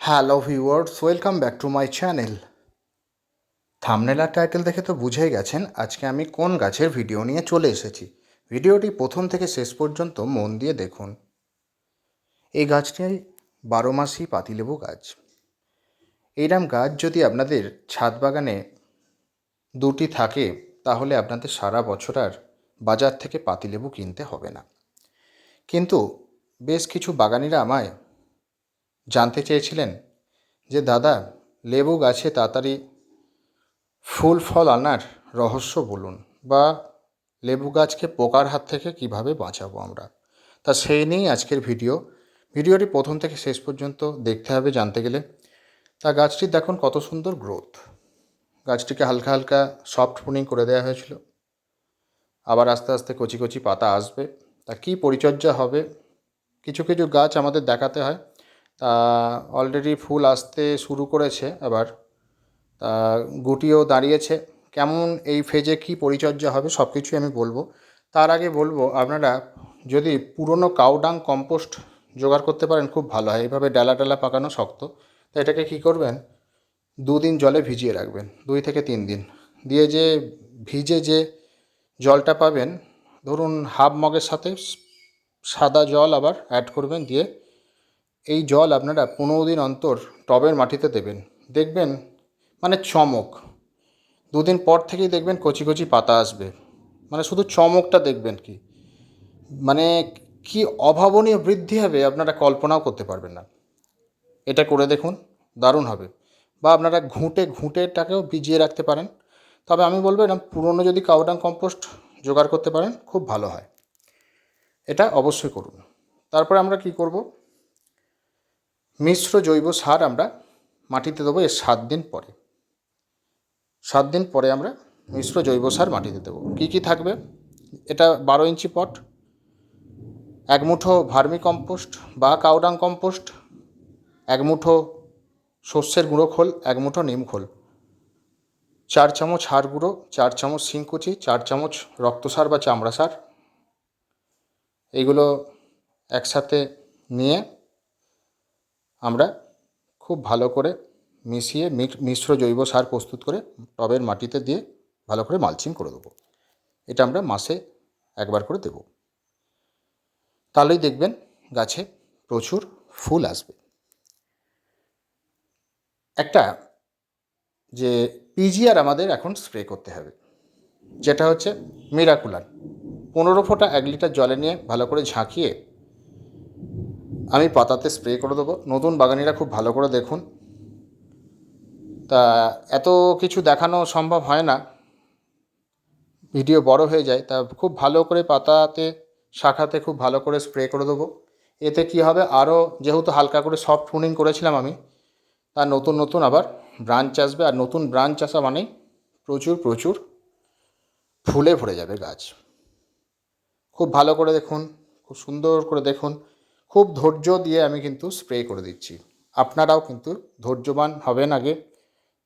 Hello viewers, welcome back to my channel. Thumbnail title দেখে তো বুঝেই গেছেন আজকে আমি কোন গাছের ভিডিও নিয়ে চলে এসেছি। ভিডিওটি প্রথম থেকে শেষ পর্যন্ত মন দিয়ে দেখুন। এই গাছটি বারো মাসি পাতিলেবু গাছ। এইরকম গাছ যদি আপনাদের ছাদ বাগানে দুটি থাকে, তাহলে আপনাদের সারা বছর আর বাজার থেকে পাতিলেবু কিনতে হবে না। কিন্তু বেশ কিছু বাগানিরা আমায় জানতে চেয়েছিলেন যে, দাদা, লেবু গাছে তাড়াতাড়ি ফুল ফল আনার রহস্য বলুন বা লেবু গাছকে পোকার হাত থেকে কীভাবে বাঁচাবো আমরা? তা সেই নিয়েই আজকের ভিডিও। ভিডিওটি প্রথম থেকে শেষ পর্যন্ত দেখতে হবে জানতে গেলে। তা গাছটির দেখুন কত সুন্দর গ্রোথ। গাছটিকে হালকা হালকা সফট পুনিং করে দেওয়া হয়েছিল। আবার আস্তে আস্তে কচি কচি পাতা আসবে। তা কী পরিচর্যা হবে? কিছু কিছু গাছ আমাদের দেখাতে হয়। তা অলরেডি ফুল আসতে শুরু করেছে আবার তা গুটিও দাঁড়িয়েছে। কেমন এই ফেজে কি পরিচর্যা হবে সব কিছুই আমি বলব। তার আগে বলব, আপনারা যদি পুরনো কাউডাং কম্পোস্ট জোগাড় করতে পারেন খুব ভালো হয়। এইভাবে ডালা ডালা পাকানো শক্ত। তো এটাকে কী করবেন? দুদিন জলে ভিজিয়ে রাখবেন, দুই থেকে তিন দিন। দিয়ে যে ভিজে যে জলটা পাবেন, ধরুন হাফ মগের সাথে সাদা জল আবার অ্যাড করবেন দিয়ে এই জল আপনারা পনেরো দিন অন্তর টবের মাটিতে দেবেন। দেখবেন মানে চমক। দুদিন পর থেকেই দেখবেন কচি কচি পাতা আসবে। মানে শুধু চমকটা দেখবেন কি? মানে কি অভাবনীয় বৃদ্ধি হবে আপনারা কল্পনাও করতে পারবেন না। এটা করে দেখুন, দারুণ হবে। বা আপনারা ঘুঁটে, ঘুঁটেটাকেও ভিজিয়ে রাখতে পারেন। তবে আমি বলব এরকম পুরনো যদি কাউডাং কম্পোস্ট জোগাড় করতে পারেন, খুব ভালো হয়। এটা অবশ্যই করুন। তারপরে আমরা কি করব? মিশ্র জৈব সার আমরা মাটিতে দেবো এর সাত দিন পরে। সাত দিন পরে আমরা মিশ্র জৈব সার মাটিতে দেবো। কী কী থাকবে? এটা বারো ইঞ্চি পট, এক মুঠো ভার্মি কম্পোস্ট বা কাউডাং কম্পোস্ট, এক মুঠো শস্যের গুঁড়ো খোল, এক মুঠো নিম খোল। চার চামচ হাড় গুঁড়ো, চার চামচ শিংকুচি, চার চামচ রক্তসার বা চামড়া সার। এইগুলো একসাথে নিয়ে আমরা খুব ভালো করে মিশিয়ে মিশ্র জৈব সার প্রস্তুত করে টবের মাটিতে দিয়ে ভালো করে মালচিং করে দেবো। এটা আমরা মাসে একবার করে দেব। তাহলেই দেখবেন গাছে প্রচুর ফুল আসবে। একটা যে পিজিআর আমাদের এখন স্প্রে করতে হবে, যেটা হচ্ছে মিরাকুলার পনেরো ফোঁটা এক লিটার জলে নিয়ে ভালো করে ঝাঁকিয়ে আমি পাতাতে স্প্রে করে দেবো। নতুন বাগানিরা খুব ভালো করে দেখুন। তা এত কিছু দেখানো সম্ভব হয় না। ভিডিও বড় হয়ে যায়, তা খুব ভালো করে পাতাতে, শাখাতে খুব ভালো করে স্প্রে করে দেবো। এতে কি হবে? আরও যেহেতু হালকা করে সফট প্রুনিং করেছিলাম আমি তার নতুন নতুন আবার ব্রাঞ্চ আসবে। আর নতুন ব্রাঞ্চ আসা মানেই প্রচুর প্রচুর ফুলে ভরে যাবে গাছ। খুব ভালো করে দেখুন, খুব সুন্দর করে দেখুন। খুব ধৈর্য দিয়ে আমি কিন্তু স্প্রে করে দিচ্ছি। আপনারাও কিন্তু ধৈর্যবান হবেন আগে,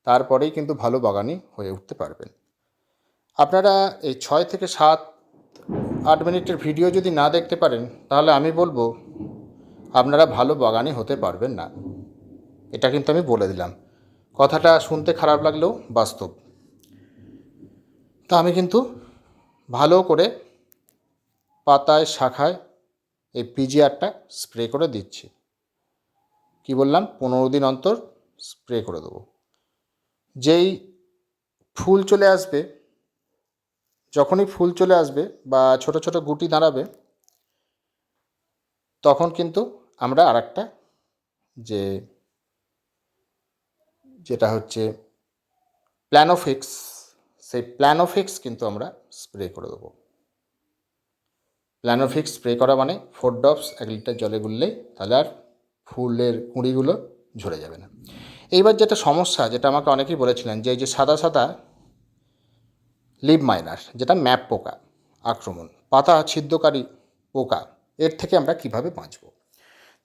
তারপরেই কিন্তু ভালো বাগানি হয়ে উঠতে পারবেন। আপনারা এই ছয় থেকে সাত, আট মিনিটের ভিডিও যদি না দেখতে পারেন, তাহলে আমি বলব, আপনারা ভালো বাগানি হতে পারবেন না। এটা কিন্তু আমি বলে দিলাম। কথাটা শুনতে খারাপ লাগলেও বাস্তব। তা আমি কিন্তু ভালো করে পাতায়, শাখায় এই পিজিআরটা স্প্রে করে দিচ্ছি। কি বললাম? পনেরো দিন অন্তর স্প্রে করে দেবো। যেই ফুল চলে আসবে, যখনই ফুল চলে আসবে বা ছোট ছোট গুটি দাঁড়াবে, তখন কিন্তু আমরা আর একটা যে, যেটা হচ্ছে প্ল্যানোফিক্স সেই প্ল্যানোফিক্স কিন্তু আমরা স্প্রে করে দেবো। প্ল্যানোফিক্স স্প্রে করা মানে ফোর ড্রপস এক লিটার জলে গুললেই তাহলে আর ফুলের কুঁড়িগুলো ঝরে যাবে না। এইবার যেটা সমস্যা, যেটা আমাকে অনেকেই বলেছিলেন যে এই যে সাদা সাদা লিপ মাইনার যেটা ম্যাপ পোকা, আক্রমণ, পাতা ছিদ্রকারী পোকা, এর থেকে আমরা কীভাবে বাঁচবো?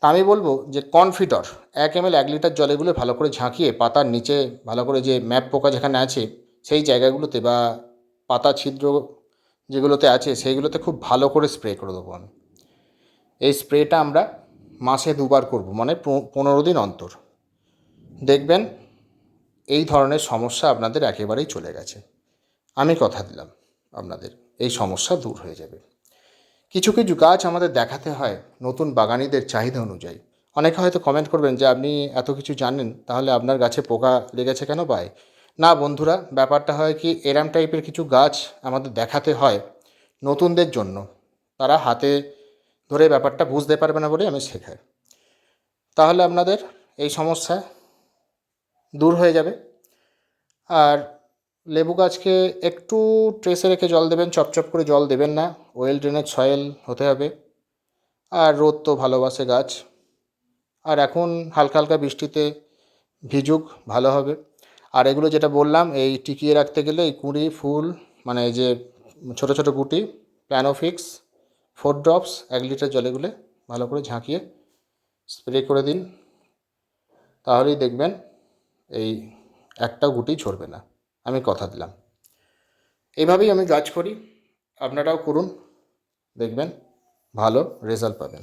তা আমি বলব যে কনফিডর এক এম এল এক লিটার জলেগুলো ভালো করে ঝাঁকিয়ে পাতার নিচে ভালো করে যে ম্যাপ পোকা যেখানে আছে, সেই জায়গাগুলোতে বা পাতা ছিদ্র যেগুলোতে আছে, সেইগুলোতে খুব ভালো করে স্প্রে করে দেবো আমি। এই স্প্রেটা আমরা মাসে দুবার করব মানে পনেরো দিন অন্তর। দেখবেন এই ধরনের সমস্যা আপনাদের একেবারেই চলে গেছে। আমি কথা দিলাম আপনাদের, এই সমস্যা দূর হয়ে যাবে। কিছু কিছু গাছ আমাদের দেখাতে হয় নতুন বাগানিদের চাহিদা অনুযায়ী। অনেকে হয়তো কমেন্ট করবেন যে, আপনি এত কিছু জানেন, তাহলে আপনার গাছে পোকা লেগেছে কেন পায় না বন্ধুরা, ব্যাপারটা হয় কি, এরাম টাইপের কিছু গাছ আমাদের দেখাতে হয় নতুনদের জন্য। তারা হাতে ধরে ব্যাপারটা বুঝতে পারবে না বলে আমি শেখাই। তাহলে আপনাদের এই সমস্যা দূর হয়ে যাবে। আর লেবু গাছকে একটু ট্রেসে রেখে জল দেবেন চপচপ করে জল দেবেন না। ওয়েল ড্রেনেজ সয়েল হতে হবে। আর রোদ তো ভালোবাসে গাছ। আর এখন হালকা হালকা বৃষ্টিতে ভিজুক, ভালো হবে। আর এগুলো যেটা বললাম, এই টিকিয়ে রাখতে গেলে এই কুঁড়ি, ফুল মানে এই যে ছোটো ছোটো গুটি প্ল্যানোফিক্স ফোর ড্রপস এক লিটার জলে গুলে ভালো করে ঝাঁকিয়ে স্প্রে করে দিন। তাহলেই দেখবেন এই একটা গুটি ঝরবে না। আমি কথা দিলাম। এইভাবেই আমি গাছ করি। আপনারাও করুন। দেখবেন ভালো রেজাল্ট পাবেন।